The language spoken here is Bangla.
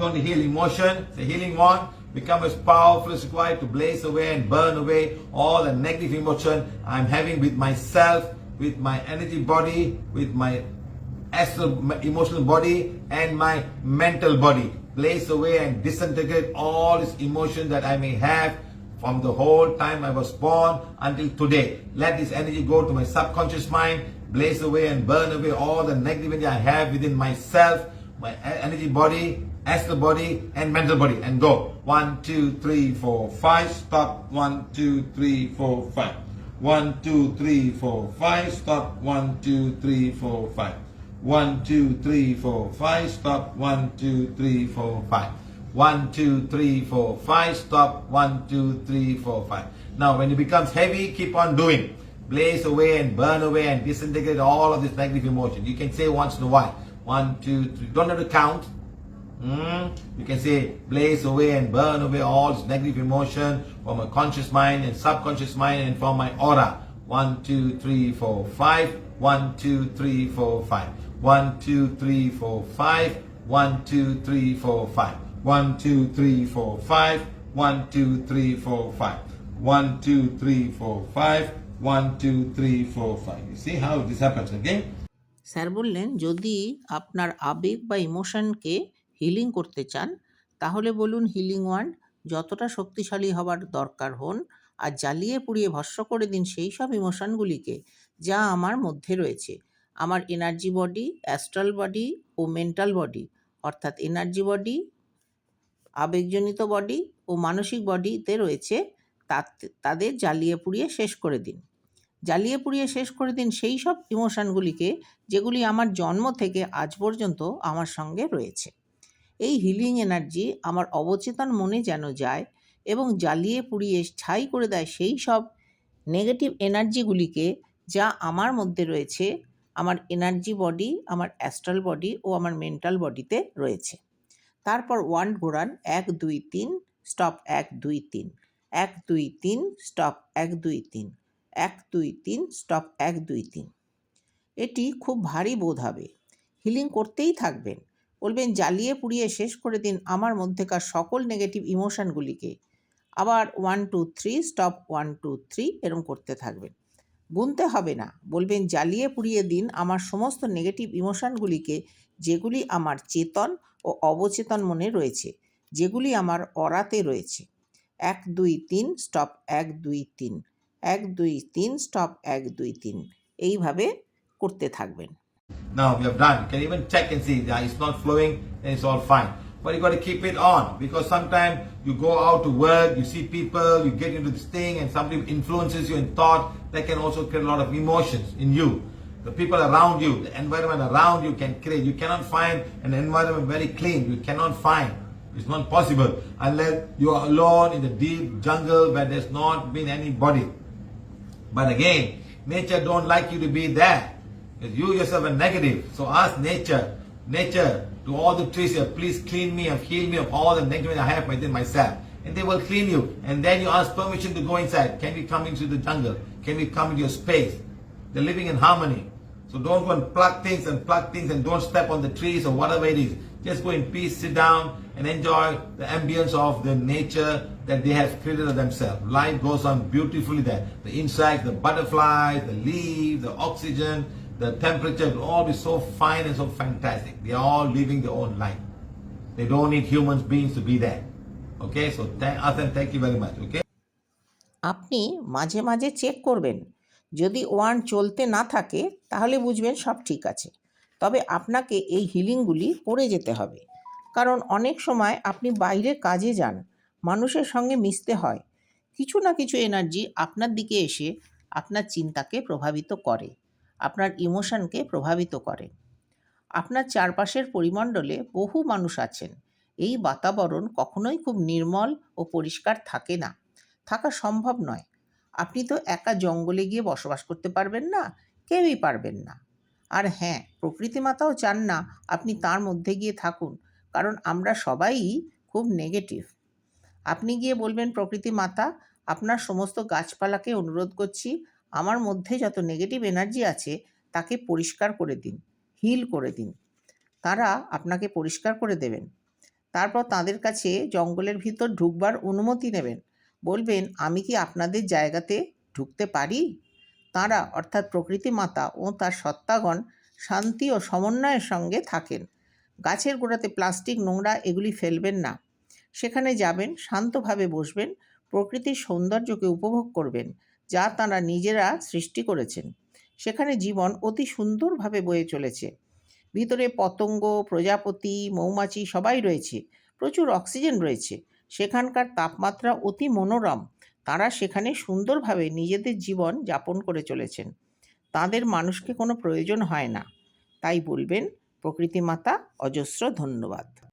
going the healing emotion, the healing one, become as powerful as required to blaze away and burn away all the negative emotion I'm having with myself, with my energy body, with my astral emotional body and my mental body. Blaze away and disintegrate all this emotion that I may have from the whole time I was born until today. Let this energy go to my subconscious mind, blaze away and burn away all the negativity I have within myself, my energy body, astral body, and mental body. And go. One, two, three, four, five. Stop. One, two, three, four, five. One, two, three, four, five. Stop. One, two, three, four, five. One, two, three, four, five. Stop. One, two, three, four, five. One, two, three, four, five. Stop. One, two, three, four, five. Now, when it becomes heavy, keep on doing. Blaze away and burn away and disintegrate all of this negative emotion. You can say once in a while. One, two, three. Don't have to count. Mm, you can say blaze away and burn away all this negative emotion from my conscious mind and subconscious mind and from my aura. One, two, three, four, five. One, two, three, four, five. One, two, three, four, five. One, two, three, four, five. One, two, three, four, five. One, two, three, four, five. One, two, three, four, five. One, two, three, four, five. You see how this happens, okay? Sir বললেন যদি আপনার আবেগ বা ইমোশনকে হিলিং করতে চান, তাহলে বলুন হিলিং ওয়ান্ড যতটা শক্তিশালী হবার দরকার হন আর জ্বালিয়ে পুড়িয়ে ভস্ম করে দিন সেই সব ইমোশনগুলিকে যা আমার মধ্যে রয়েছে। আমার এনার্জি বডি অ্যাস্ট্রাল বডি ও মেন্টাল বডি অর্থাৎ এনার্জি বডি আবেগজনিত বডি ও মানসিক বডিতে রয়েছে তাদের জ্বালিয়ে পুড়িয়ে শেষ করে দিন। জ্বালিয়ে পুড়িয়ে শেষ করে দিন সেই সব ইমোশনগুলিকে যেগুলি আমার জন্ম থেকে আজ পর্যন্ত আমার সঙ্গে রয়েছে। এই হিলিং এনার্জি আমার অবচেতন মনে যেন যায় এবং জ্বালিয়ে পুড়িয়ে ছাই করে দেয় সেই সব নেগেটিভ এনার্জিগুলিকে যা আমার মধ্যে রয়েছে, আমার এনার্জি বডি, আমার অ্যাস্ট্রাল বডি ও আমার মেন্টাল বডিতে রয়েছে। তারপর ওয়ান ঘোরান, এক, দুই, তিন, স্টপ, এক, দুই, তিন। এক, দুই, তিন, স্টপ, এক, দুই, তিন। এক, দুই, তিন, স্টপ, এক, দুই, তিন। এটি খুব ভারী বোধ হবে। হিলিং করতেই থাকবেন। বলবেন, জ্বালিয়ে পুড়িয়ে শেষ করে দিন আমার মধ্যেকার সকল নেগেটিভ ইমোশনগুলিকে আবার one two three stop one two three এরম করতে থাকবেন। গুনতে হবে না। বলবেন, জ্বালিয়ে পুড়িয়ে দিন আমার সমস্ত নেগেটিভ ইমোশনগুলিকে যেগুলি আমার চেতন ও অবচেতন মনে রয়েছে, যেগুলি আমার অরাতে রয়েছে। এক, দুই, তিন স্টপ এক, দুই, তিন। এক, দুই, তিন স্টপ এক, দুই, তিন। এইভাবে করতে থাকবেন। Now we have done. You can even check and see that it's not flowing, and it's all fine. But you got to keep it on because sometimes you go out to work, you see people, you get into this thing, and somebody influences you in thought that can also create a lot of emotions in you. The people around you, the environment around you can create. You cannot find an environment very clean. You cannot find. It's not possible unless you are alone in the deep jungle where there's not been anybody. But again, nature don't like you to be there. You yourself are negative. So ask nature, nature, to all the trees here, please clean me and heal me of all the negativity I have within myself. And they will clean you. And then you ask permission to go inside. Can we come into the jungle? Can we come into your space? They're living in harmony. So don't go and pluck things and pluck things and don't step on the trees or whatever it is. Just go in peace, sit down and enjoy the ambience of the nature that they have created of themselves. Life goes on beautifully there. The insects, the butterflies, the leaves, the oxygen, the temperature will all be so fine and so fantastic. They are all living their own life. They don't need human beings to be there. Okay, so thank and thank you very much. Okay. আপনি মাঝে মাঝে চেক করবেন যদি ওয়ান চলতে না থাকে তাহলে বুঝবেন সব ঠিক আছে তবে আপনাকে এই হিলিংগুলি করে যেতে হবে কারণ অনেক সময় আপনি বাইরে কাজে যান মানুষের সঙ্গে মিশতে হয় কিছু না কিছু এনার্জি আপনার দিকে এসে আপনার চিন্তাকে প্রভাবিত করে আপনার ইমোশনকে প্রভাবিত করে। আপনার চারপাশের পরিমণ্ডলে বহু মানুষ আছেন। এই বাতাবরণ কখনোই খুব নির্মল ও পরিষ্কার থাকে না। থাকা সম্ভব নয়। আপনি তো একা জঙ্গলে গিয়ে বসবাস করতে পারবেন না, কেউই পারবেন না। আর হ্যাঁ প্রকৃতি মাতাও চান না আপনি তার মধ্যে গিয়ে থাকুন, কারণ আমরা সবাই খুব নেগেটিভ আপনি গিয়ে বলবেন প্রকৃতি মাতা আপনার সমস্ত গাছপালাকে অনুরোধ করছি আমার মধ্যে যত নেগেটিভ এনার্জি আছে, তাকে পরিষ্কার করে দিন হিল করে দিন। তারা আপনাকে পরিষ্কার করে দেবেন। তারপর তাদের কাছে জঙ্গলের ভিতর ঢুকবার অনুমতি নেবেন। বলবেন, আমি কি আপনাদের জায়গাতে ঢুকতে পারি? তাঁরা, অর্থাৎ প্রকৃতি মাতা ও তার সত্তাগণ, শান্তি ও সমন্বয়ের সঙ্গে থাকেন। গাছের গোড়াতে প্লাস্টিক, নোংরা এগুলি ফেলবেন না। সেখানে যাবেন, শান্তভাবে বসবেন, প্রকৃতির সৌন্দর্যকে উপভোগ করবেন। যা তাঁরা নিজেরা সৃষ্টি করেছেন। সেখানে জীবন অতি সুন্দরভাবে বয়ে চলেছে। ভিতরে পতঙ্গ, প্রজাপতি, মৌমাছি সবাই রয়েছে। প্রচুর অক্সিজেন রয়েছে। সেখানকার তাপমাত্রা অতি মনোরম। তারা সেখানে সুন্দরভাবে নিজেদের জীবন যাপন করে চলেছেন। তাদের মানুষকে কোনো প্রয়োজন হয় না। তাই বলবেন প্রকৃতি মাতা অজস্র ধন্যবাদ।